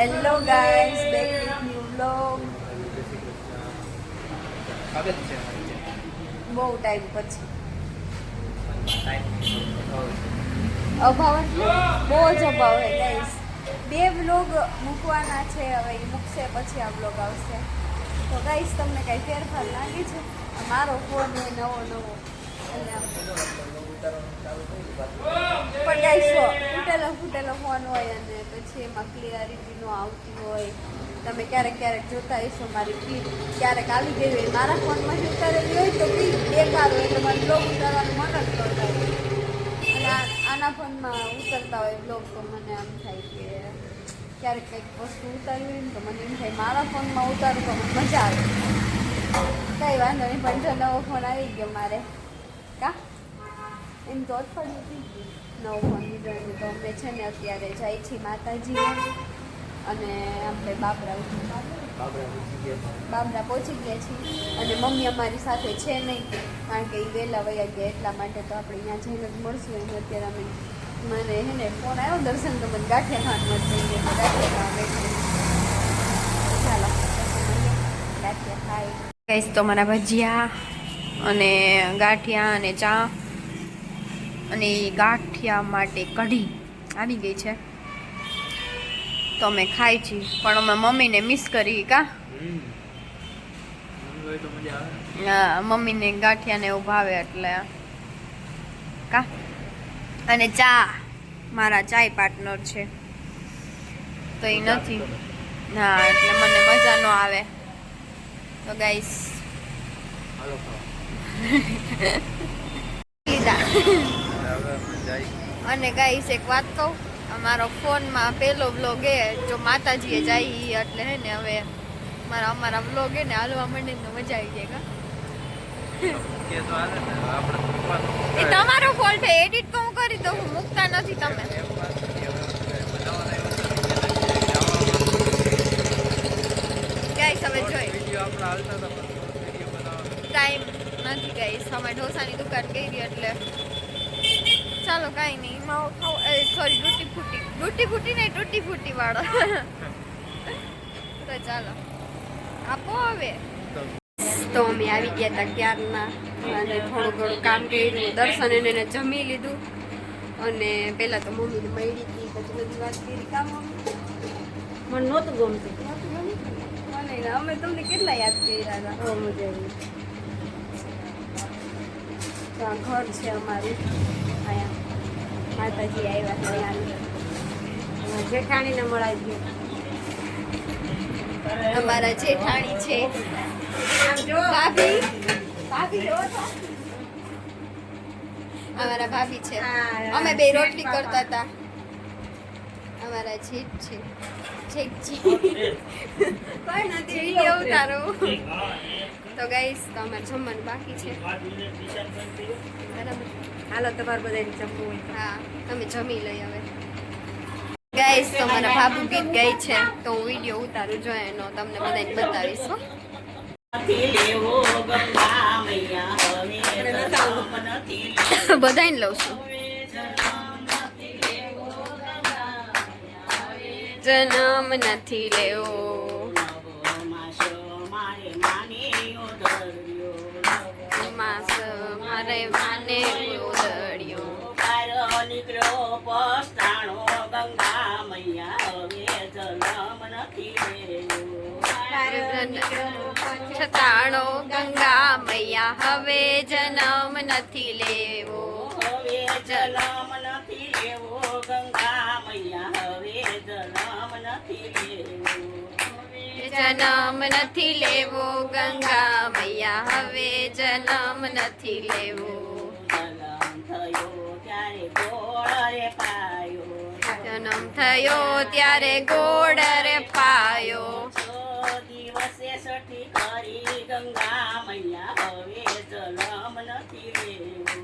Hello guys back with new blog. બહુ time પછી. અભાવ એટલે બહુ જ અભાવ હે ગાઈસ બે બ્લોગ મૂકવાના છે, હવે એ મૂકશે પછી આ બ્લોગ આવશે. તો ગાઈસ તમને કાંઈ ફેરફાર લાગે છે? મારો ફોન એ નવો નવો એટલે આમ પણ ગાઈસ જો ફૂટેલો ફૂટેલો ફોન હોય અને પછી એમાં ક્લિયરિટી ન આવતી હોય. તમે ક્યારેક ક્યારેક જોતા હશો મારી ક્લિપ ક્યારેક આવી ગઈ હોય. મારા ફોનમાંથી ઉતારેલી હોય તો બી બેકાર હોય. એટલે મારે બ્લોગ ઉતારવાનું મન જ કરતા હોય અને આના ફોનમાં ઉતરતા હોય બ્લોગ તો મને આમ થાય કે ક્યારેક કંઈક વસ્તુ ઉતારવી હોય ને તો મને એમ થાય મારા ફોનમાં ઉતારું તો મને મજા આવે. કંઈ વાંધો નહીં, પણ જો નવો ફોન આવી ગયો મારે. કા? એમ તો અઠવાડિયું થઈ ગયું. નવો ફોન લીધો તો અમે છે ને અત્યારે જાય છીએ માતાજી અને આપણે બાબરા બાબરા બાબરા પહોંચી ગયા છીએ. અને મમ્મી અમારી સાથે છે નહીં કારણ કે એ વહેલા વયા ગયા એટલા માટે તો આપણે અહીંયા જઈને જ મળશું. એમ અત્યારે અમે મને હે ને ફોન આવ્યો દર્શન તો મને ગાંઠિયા થઈ ગયું ગાંઠિયા ખાવા ચાલો ગાંઠિયા ખાઈ. કહીશ તો મારા ભજીયા અને ગાંઠિયા અને ચા અને ગાંઠિયા માટે કઢી આવી ગઈ છે. તો અમે ખાઈ છીએ પણ અમે મમ્મીને મિસ કરી કા? ને. મમ્મીને ગાંઠિયાને એવું ભાવે એટલે. કા? અને ચા મારા ચાય પાર્ટનર છે. તો એ નથી. ના એટલે મને મજા ન આવે. તો ગાઈસ. હાલો ખાવા. લીધા હવે અમે જાય. અને ગાઈસ એક વાત કહું અમારો ફોનમાં પહેલો વ્લોગ એ જો માતાજીએ જાય એટલે હે ને હવે મારા અમારા વ્લોગ એ ને હાલવા માંડે મજા આવી જાય એ તમારો ફોલ્ટ છે એડિટ તો હું. કરી? દઉં હું મૂકતા નથી તમે. ગાઈસ હવે જોઈ. ટાઈમ નથી ગાઈસ અમે ઢોસાની દુકાન કરી એટલે ચાલો કાંઈ નહીં. માવો ખાઓ સોરી ડૂટી ફૂટી. ડૂટી ફૂટી નહીં તૂટી ફૂટી વાળો. તો ચાલો આપો હવે. તો અમે આવી ગયા હતા ક્યારના. અને થોડું ઘણું કામ કર્યું દર્શન એને જમી લીધું. અને પહેલાં તો મમ્મીને મળી હતી પછી બધી વાત કરી. કામ મને નહોતું ગમતું. મને અમે તમને કેટલા યાદ કર્યા હતા? મજા આવી. ઘર છે અમારું. માતાજી આવ્યા છે જેઠાણીને મળાઈ ગયું અમારા જેઠાણી છે. ભાભી? ભાભી અમારા ભાભી છે. અમે બે રોટલી કરતા હતા. અમારા જેઠ છે. જેઠજી. કોઈ નથી ઉતારો. તો ગાઈશ તો અમારે જમવાનું બાકી છે. બરાબર હાલો તમારે બધાને જમવું હોય હા તમે જમી લઈ હવે. ગાઈસ તો મારા બાબુ ગીત ગઈ છે તો હું વીડિયો ઉતારું જો એનો તમને બધાને બતાવીશ હો. બધાને લઉં છું. જન્મ નથી લેવો. માને ઉદડ્યો છતાણો ગંગા મૈયા હવે જન્મ નથી લેવો. જલમ નથી લેવો ગંગા મૈયા હવે જલમ નથી લેવો. જન્મ નથી લેવો ગંગા મૈયા હવે જન્મ નથી લેવું. થયો ત્યારે ગોળ પાયો. જન્મ થયો ત્યારે ગોળ રે પાયો. છ દિવસે સઠી કરી ગંગા મૈયા હવે જલમ નથી લેવો.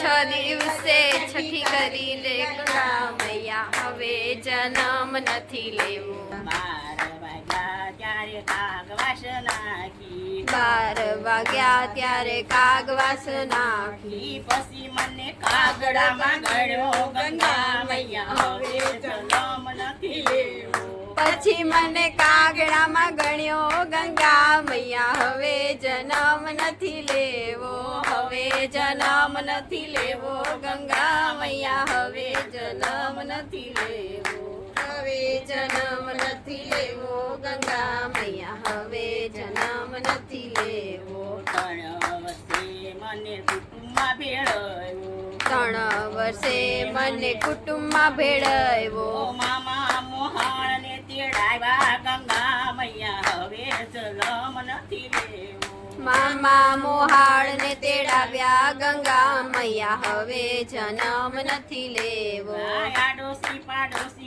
છ દિવસે છઠ્ઠી કરી લે ગંગા મૈયા હવે જન્મ નથી લેવું. બાર વાગ્યા ત્યારે ભાગવાસ નાખી બાર વાગ્યા ત્યારે કાગવાસ નાખી. પછી મને કાગડામાં ગળ્યો ગંગા મૈયા હવે જલમ નથી લેવો. પછી મને કાગડામાં ગણ્યો ગંગા મૈયા હવે જન્મ નથી લેવો. હવે જન્મ નથી લેવો ગંગા મૈયા હવે જન્મ નથી લેવો. હવે જન્મ નથી લેવો ગંગા મૈયા હવે જન્મ નથી લેવો. ત્રણ વર્ષે મને કુટુંબમાં ભેળવ્યો. ત્રણ વર્ષે મને કુટુંબમાં ભેળવ્યો. ઓ મામા મોહાણને તેડાવ્યા ગંગા મૈયા હવે જન્મ નથી લેવો. મામા મોહાળને તેડાવ્યા ગંગા મૈયા હવે જન્મ નથી લેવો. આડોશી પાડોશીને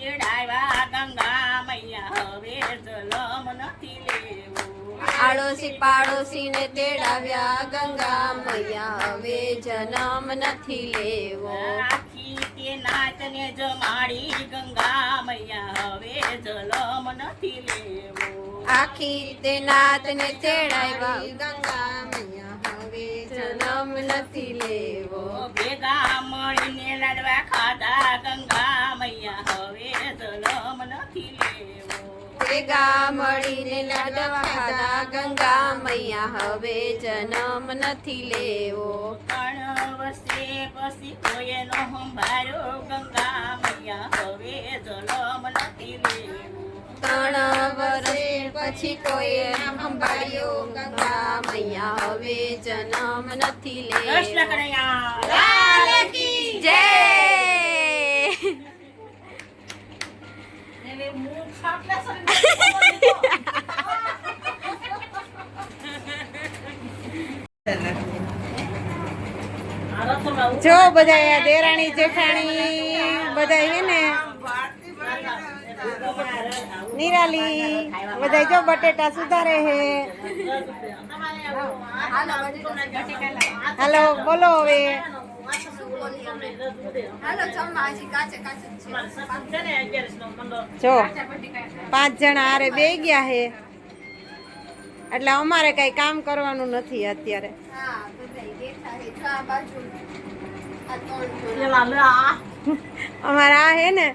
તેડાવ્યા ગંગા મૈયા હવે જલમ નથી લેવો. આડોશી પાડોશીને તેડાવ્યા ગંગા મૈયા હવે જન્મ નથી લેવો. રાખી તે નાચને જમાડી ગંગા મૈયા હવે જલમ નથી લેવો. આખી તે નાતને તેડાવ્યા ગંગા મૈયા હવે જન્મ નથી લેવો. ભેગા મળીને લાડવા ખાધા ગંગા મૈયા ભેગા મળીને લાડવા ખાધા ગંગા મૈયા હવે જન્મ નથી લેવો. પણ વર્ષે પછી કોઈ નો સંભાળ્યો ગંગા મૈયા હવે જન્મ નથી લેવો. ત્રણ વર્ષે પછી કોઈ સંભાળ્યો ગંગા મૈયા હવે જન્મ નથી લેવો. જય! જો બધા દેરાણી જેઠાણી બધા હે ને? નિરાલી બધા જો બટેટા સુધારે હે. હાલો બોલો હવે. જ પાંચ જણા હારે બે ગયા હે. એટલે અમારે કઈ કામ કરવાનું નથી અત્યારે. અમારે આ હે ને.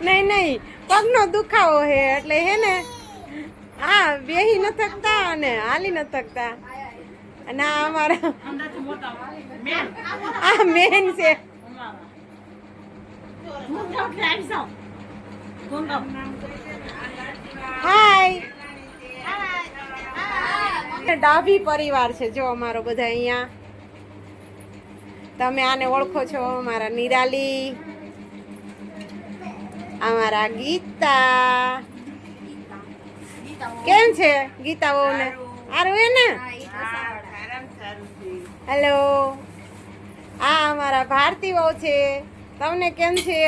નહીં નહીં પગનો દુખાવો હે એટલે હે ને. હા, બેહી ન થકતા અને હાલી ન થકતા. અને આ અમારા આ મેન છે. હાય ડાભી પરિવાર છે, જો અમારો બધા અહીંયા. તમે આને ઓળખો છો, અમારા નિરાલી, અમારા ગીતા. કેમ છે ગીતા બહુ ને? સારું. હે ને. હેલો આ અમારા ભારતી બહુ છે. તમને કેમ છે?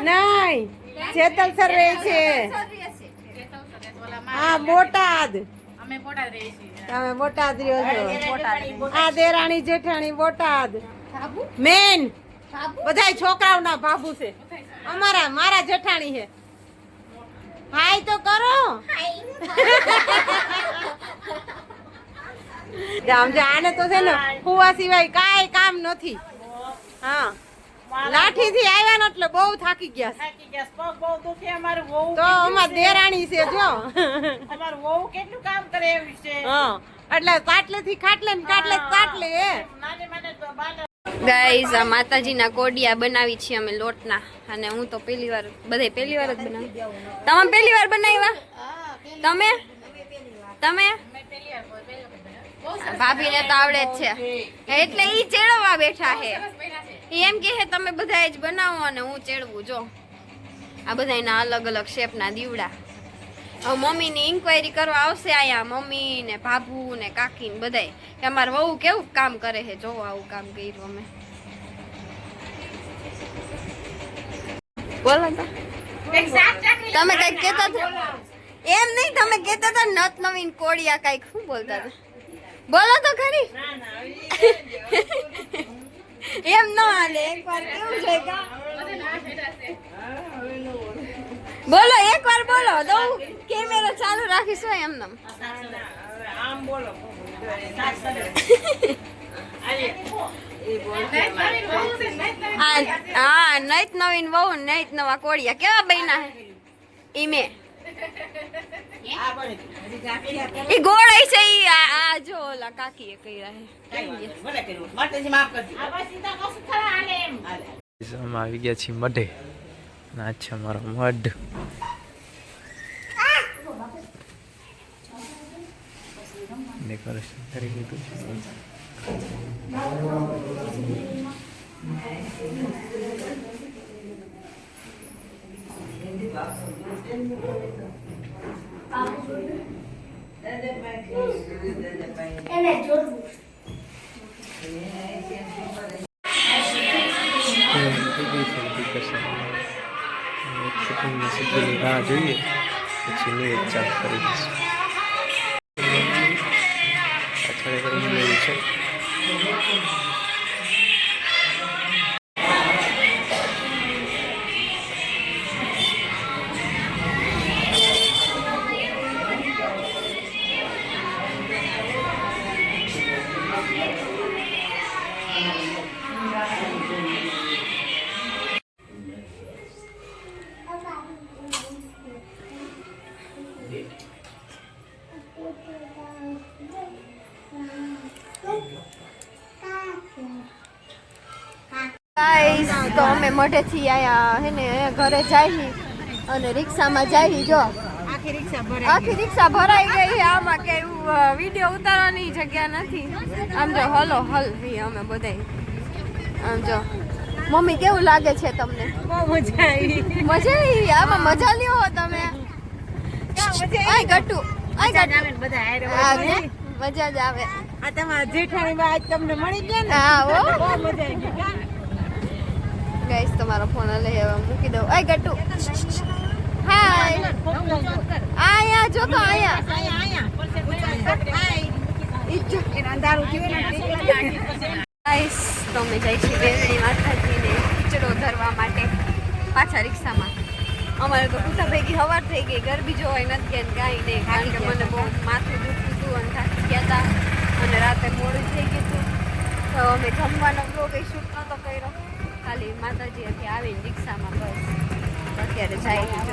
નહીં. જેતલ સર રહે છે. હા બોટાદ. અમે પોતા રહી છીએ. તમે બોટાદ રહ્યો છો. આ દેરાણી જેઠાણી બોટાદ. મેન. બધાય છોકરાઓના બાબુ છે. અમારા મારા જેઠાણી છે. હાય તો કરો. જામ આને તો છે ને કુવા સિવાય કાંઈ કામ નથી. હા. લાઠી થી આવ્યા ને એટલે બહુ થાકી ગયા થાકી ગયા પગ બહુ દુખે અમારું વહુ તો અમાર દેરાણી છે જો. અમારું વહુ કેટલું કામ કરે એવી છે? હા. એટલે કાટલે થી ખાટલે ને કાટલે કાટલે એ. માને મને ગાઈઝ આ માતાજીના કોડિયા બનાવી છીએ અમે લોટના. અને હું તો પહેલી વાર બધે પહેલી વાર જ બનાવી. તમે પહેલી વાર બનાવ્યા? તમે? તમે? ભાભીને તો આવડે જ છે. એટલે ઈ ચેડવા બેઠા હે એમ કે તમે બધા જ બનાવો અને હું ચેડવું, જો. આ બધાના અલગ અલગ શેપના દીવડા. મમ્મીની ઇન્ક્વાયરી કરવા આવશે અહીંયા મમ્મી ને ભાભુ ને કાકી ને બધાય. કે અમારે વહુ કેવું કામ કરે છે? જોવો આવું કામ કર્યું અમે. બોલો તમે કંઈક કેતા હતા? એમ નહીં તમે કેતા હતા નત નવીન કોડિયા કંઈક શું બોલતા હતા? બોલો તો ખરી. એમ ન હાલે એકવાર કેવું છે કા? બોલો એકવાર બોલો. તો કેમેરા ચાલુ રાખીશું એમને આમ બોલો હા નૈત નવીન બહુ નૈત નવા કોળિયા. કેવા બન્યા હે? ઈમે એ ગોળાઈ છે ઈ આ આ જો ઓલા કાકીએ કર્યા હે. અમે આવી ગયા છીએ મઢે. ના છે અમારો મઢ ડેકોરેશન કરી દીધું છે થઈ સિદ્ધિની રાહ જોઈએ પછી નિવેદ ચાલુ કરી દઈશું છે. તો અમે મોઢેથી આયા હે ને ઘરે જઈ અને રિક્ષામાં જઈ જો. આખી રિક્ષા ભરાઈ આખી રિક્ષા ભરાઈ ગઈ આમાં કે વીડિયો ઉતારવાની જગ્યા નથી. આમ જો હલો હલ અમે બધાય. આમ જો. મમ્મી કેવું લાગે છે તમને? મજા આવી. મજા આવી? આમાં મજા લ્યો તમે? આય ગટુ આય ગટુ. બધા? મજા જ આવે. આ તમારા જેઠાણી આજ તમને મળી ગયા ને? હા ઓ બહુ મજા આવી? ગાઈસ તમારો ફોન લઈ હવે મૂકી દઉં. આય ગટુ. હાય આયા, જો તો આયા. ગાઈસ તો અમે જઈ છીએ બેરણી માતાજીને ધરવા માટે પાછા રિક્ષામાં. અમારે તો પૂછા ભેગી હવાર થઈ ગઈ. ગરબી જોવાય નથી ને કાંઈ નહીં કારણ કે મને બહુ માથું દુખતું હતું અને થાકી ગયા હતા અને રાતે મોડું થઈ ગયું હતું. તો અમે જમવાનો બ્લોગ એ શૂટ નહોતો કર્યો. ખાલી માતાજી માતાજીથી આવીને રિક્ષામાં બસ. અત્યારે જાય